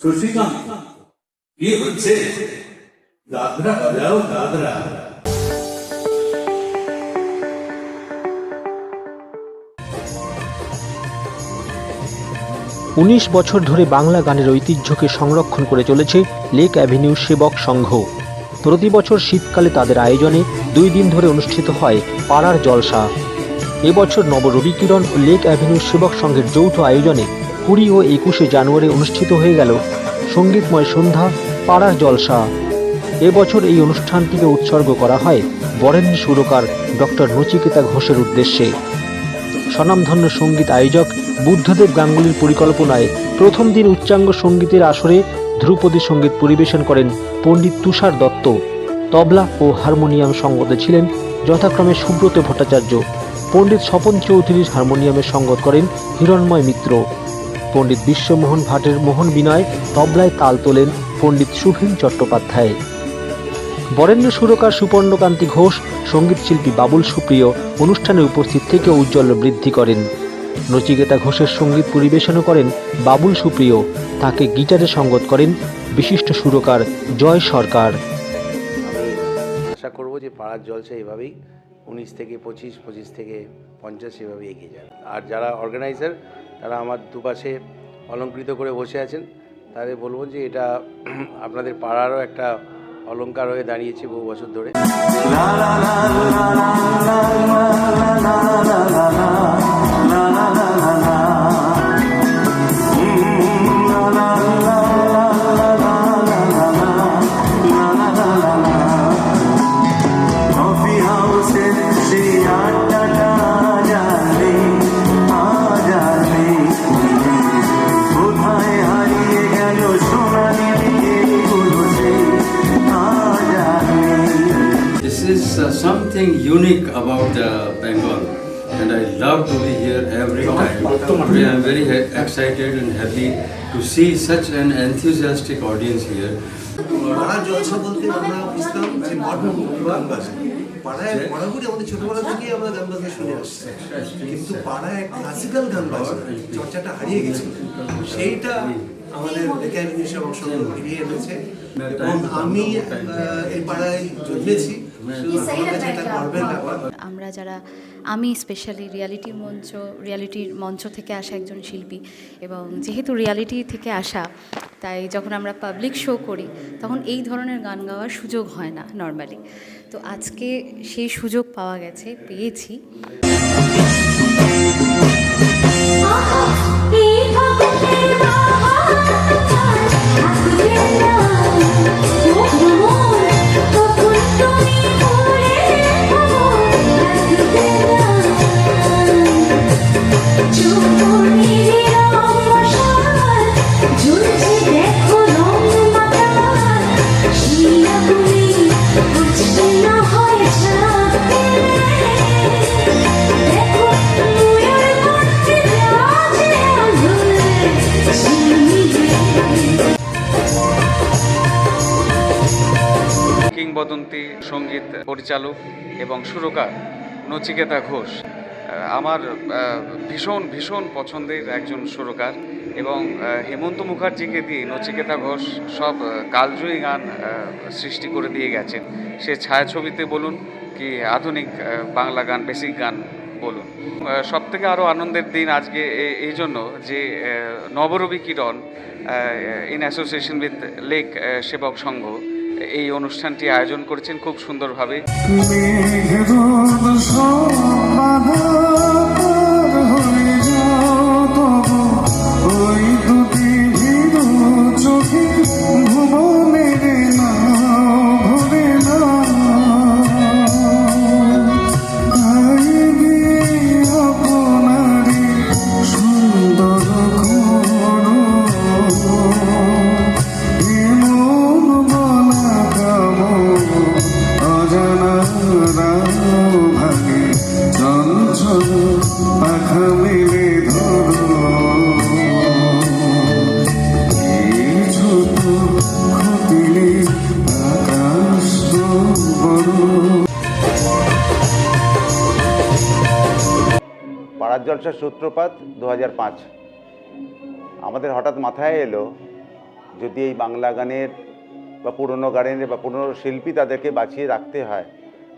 শশীকান্ত কি হচ্ছে? দাদরা বাজাও দাদরা উনিশ বছর ধরে বাংলা গানের ঐতিহ্যকে সংরক্ষণ করে চলেছে লেক অ্যাভিনিউ সেবক সংঘ। প্রতি বছর শীতকালে তাদের আয়োজনে দুই দিন ধরে অনুষ্ঠিত হয় পাড়ার জলসা। এবছর নবরবি কিরণ ও লেক অ্যাভিনিউ সেবক সংঘের যৌথ আয়োজনে কুড়ি ও একুশে জানুয়ারি অনুষ্ঠিত হয়ে গেল সঙ্গীতময় সন্ধ্যা, পাড়ার জলসা। এবছর এই অনুষ্ঠানটিকে উৎসর্গ করা হয় বরেণ্য সুরকার ডক্টর নচিকেতা ঘোষের উদ্দেশ্যে। স্বনামধন্য সংগীত আয়োজক বুদ্ধদেব গাঙ্গুলির পরিকল্পনায় প্রথম দিন উচ্চাঙ্গ সঙ্গীতের আসরে ধ্রুপদী সংগীত পরিবেশন করেন পণ্ডিত তুষার দত্ত। তবলা ও হারমোনিয়াম সঙ্গতে ছিলেন যথাক্রমে সুব্রত ভট্টাচার্য। পণ্ডিত স্বপন চৌধুরীর হারমোনিয়ামে সঙ্গত করেন হিরণময় মিত্র। পণ্ডিত বিশ্বমোহন ভাটের মোহন বিনয় তবলায় তাল তোলেন পণ্ডিত সুভীন চট্টোপাধ্যায়। বরেণ্য সুরকার সুপর্ণকান্তি ঘোষ, সঙ্গীতশিল্পী বাবুল সুপ্রিয় অনুষ্ঠানে উপস্থিত থেকে ঔজ্জ্বল্য বৃদ্ধি করেন। নচিকেতা ঘোষের সংগীত পরিবেশনও করেন বাবুল সুপ্রিয়। তাকে গিটারে সঙ্গত করেন বিশিষ্ট সুরকার জয় সরকার। আশা করব যে পাড়ার জলসা এভাবেই উনিশ থেকে পঁচিশ পঁচিশ থেকে পঞ্চাশ এভাবে এগিয়ে যাবে। আর যারা অর্গানাইজার তারা আমার দুপাশে অলঙ্কৃত করে বসে আছেন। তাদের বলব যে এটা আপনাদের পাড়ারও একটা অলঙ্কার হয়ে দাঁড়িয়েছে বহু বছর ধরে। I love to be here every time. Today I'm very excited and happy to see such an enthusiastic audience here. পাড়া জলসা বলতে আমরা বুঝতাম যে মডার্ন গান বাজে পাড়ায় বরাবরই আমাদের ছোটবেলা থেকেই আমরা গান বাজনা শুনে আসছি। কিন্তু পাড়ায় ক্লাসিক্যাল গান বাজনা চর্চাটা হারিয়ে গেছে। সেইটা আমাদের একাডেমি অংশ ফিরিয়ে এনেছে। এবং আমি এই পাড়ায় জন্মেছি। আমার যারা আমি স্পেশালি রিয়ালিটির মঞ্চ রিয়ালিটির মঞ্চ থেকে আসা একজন শিল্পী এবং যেহেতু রিয়ালিটি থেকে আসা তাই যখন আমরা পাবলিক শো করি তখন এই ধরনের গান গাওয়ার সুযোগ হয় না নর্মালি তো আজকে সেই সুযোগ পাওয়া গেছে পেয়েছি। কিংবদন্তি সংগীত পরিচালক এবং সুরকার নচিকেতা ঘোষ। আমার ভীষণ ভীষণ পছন্দের একজন সুরকার এবং হেমন্ত মুখার্জিকে দিয়ে নচিকেতা ঘোষ সব কালজয়ী গান সৃষ্টি করে দিয়ে গেছেন। সে ছায়াছবিতে বলুন কি আধুনিক বাংলা গান, বেসিক গান বলুন। সব থেকে আরও আনন্দের দিন আজকে এই জন্য যে Nabarabi Kiran in association with Lake Sebak Sangha এই অনুষ্ঠানটি আয়োজন করেছেন খুব সুন্দরভাবে। পাড়ার জলসার সূত্রপাত দু আমাদের হঠাৎ মাথায় এলো যদি এই বাংলা গানের বা পুরনো গানের বা পুরনো শিল্পী তাদেরকে বাঁচিয়ে রাখতে হয়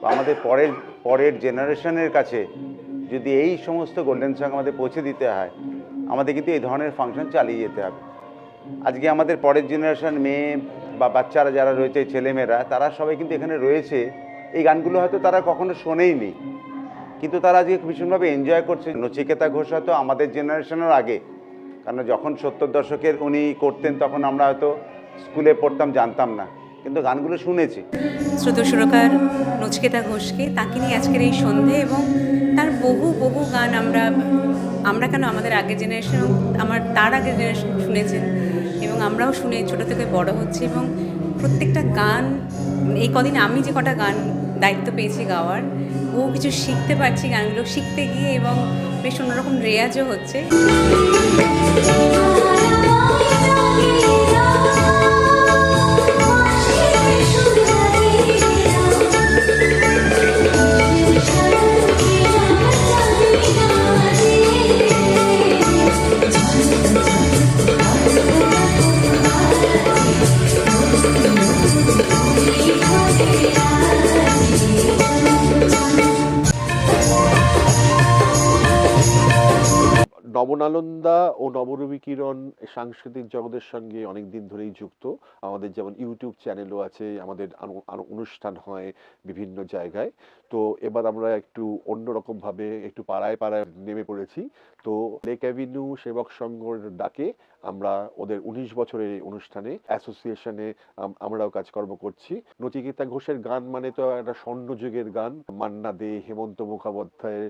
বা আমাদের পরের পরের জেনারেশনের কাছে যদি এই সমস্ত গোল্ডেন সং আমাদের পৌঁছে দিতে হয়, আমাদের কিন্তু এই ধরনের ফাংশন চালিয়ে যেতে হবে। আজকে আমাদের পরের জেনারেশন মেয়ে বা বাচ্চারা যারা রয়েছে, ছেলেমেয়েরা, তারা সবাই কিন্তু এখানে রয়েছে। এই গানগুলো হয়তো তারা কখনো শোনেইনি। কিন্তু তারা আজকে ভীষণভাবে এনজয় করছে। নচিকেতা ঘোষ হয়তো আমাদের জেনারেশনের আগে। কারণ যখন সত্তর দশকের উনি করতেন, তখন আমরা হয়তো স্কুলে পড়তাম, জানতাম না। কিন্তু গানগুলো শুনেছি। শ্রোত সুরকার নচিকেতা ঘোষকে, তাকে নিয়ে আজকের এই সন্ধে এবং তার বহু বহু গান আমরা আমরা কেন আমাদের আগের জেনারেশন আমার, তার আগের জেনারেশন শুনেছেন। আমরাও শুনে ছোটো থেকে বড় হচ্ছি এবং প্রত্যেকটা গান, এই কদিন আমি যে কটা গান দায়িত্ব পেয়েছি গাওয়ার বহু কিছু শিখতে পারছি গানগুলো শিখতে গিয়ে এবং বেশ অন্যরকম রেয়াজও হচ্ছে। নবনালন্দা ও নবরবি কিরণ সাংস্কৃতিক জগতের সঙ্গে অনেক দিন ধরেই যুক্ত। আমাদের যেমন ইউটিউব চ্যানেলও আছে, আমাদের অনুষ্ঠান হয় বিভিন্ন জায়গায়। তো এবার আমরা একটু অন্যরকমভাবে একটু পাড়ায় পাড়ায় নেমে পড়েছি। তো লেক অ্যাভিনিউ সেবক সংঘর ডাকে আমরা ওদের উনিশ বছরের অনুষ্ঠানে, অ্যাসোসিয়েশনে আমরাও কাজকর্ম করছি। নচিকেতা ঘোষের গান মানে তো একটা স্বর্ণযুগের গান। মান্না দে, হেমন্ত মুখোপাধ্যায়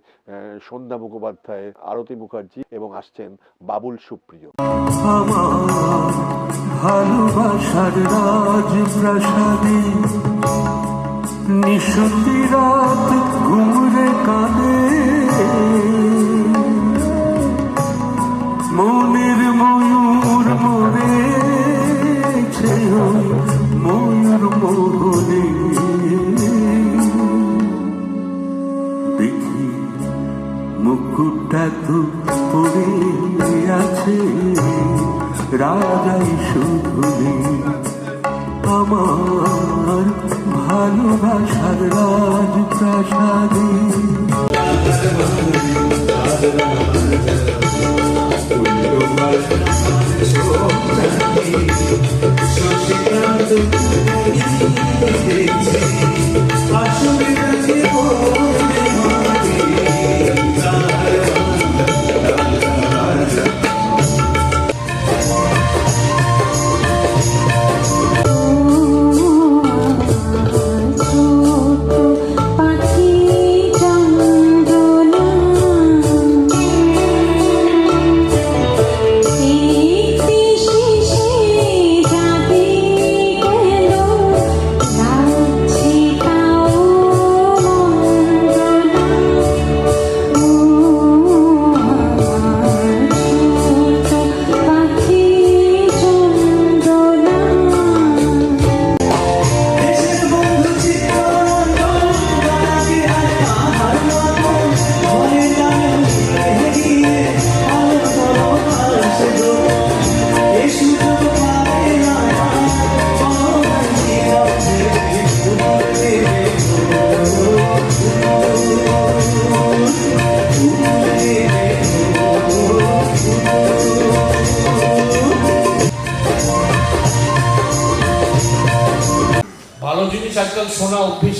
সন্ধ্যা মুখোপাধ্যায় আরতি মুখার্জি এবং আসছেন বাবুল সুপ্রিয়। ভালোবাসার রাজপ্রাসাদে নিশুতি রাত ঘুমরে কাঁদে। মনের ময়ূর মরেছে ময়ূর মোহনে। দেখি মুকুটটা আছে, রাজাই শুধু আমার ভালোবাসার রাজপ্রাসাদে। ভালো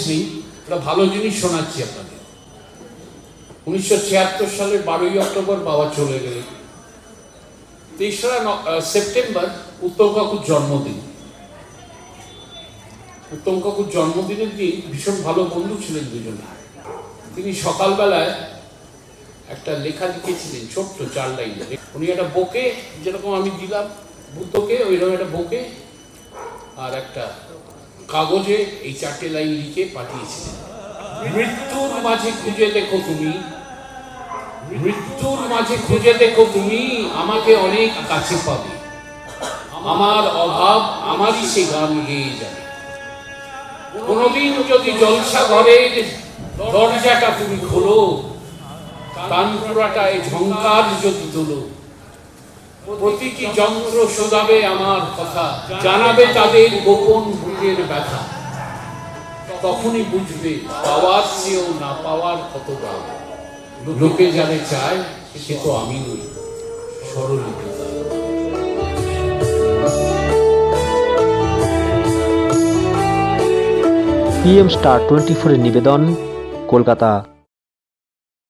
নেই, একটা ভালো জিনিস শোনাচ্ছি আপনাদের। উনিশশো ছিয়াত্তর সালের বারোই অক্টোবর বাবা চলে গেলেন। তেসরা সেপ্টেম্বর উত্তম কাকুর জন্মদিন। উত্তম কাকুর জন্মদিনের দিন ভীষণ ভালো বন্ধু ছিলেন দুজনে। তিনি সকালবেলায় একটা লেখা লিখেছিলেন, ছোট্ট চার লাইনে। উনি একটা বুকে, যেরকম আমি দিলাম, বুদ্ধকে, ওইরকম একটা বুকে, আর একটা কাগজে এই চারটে লাইন লিখে পাঠিয়েছিলেন। মৃত্যুর মাঝে খুঁজে দেখো তুমি। মৃত্যুর মাঝে খুঁজে দেখো তুমি, আমাকে অনেক কাছে পাবে। আমার অভাব আমারই সে গান গেয়ে যাবে। কোনোদিন যদি জলসা ঘরের দরজাটা তুমি খোলো, কানপুরাটায় ঝঙ্কার যদি তোলো প্রতিটি যন্ত্র শোধাবে আমার কথা, জানাবে তাদের গোপন বুকের ব্যথা। তখনই বুঝবে, পাওয়ার চেয়েও না পাওয়ার কত লোকে যারে চায়, সে তো আমি নই। সরলিতা পিএম স্টার টোয়েন্টি ফোরের নিবেদন, কলকাতা।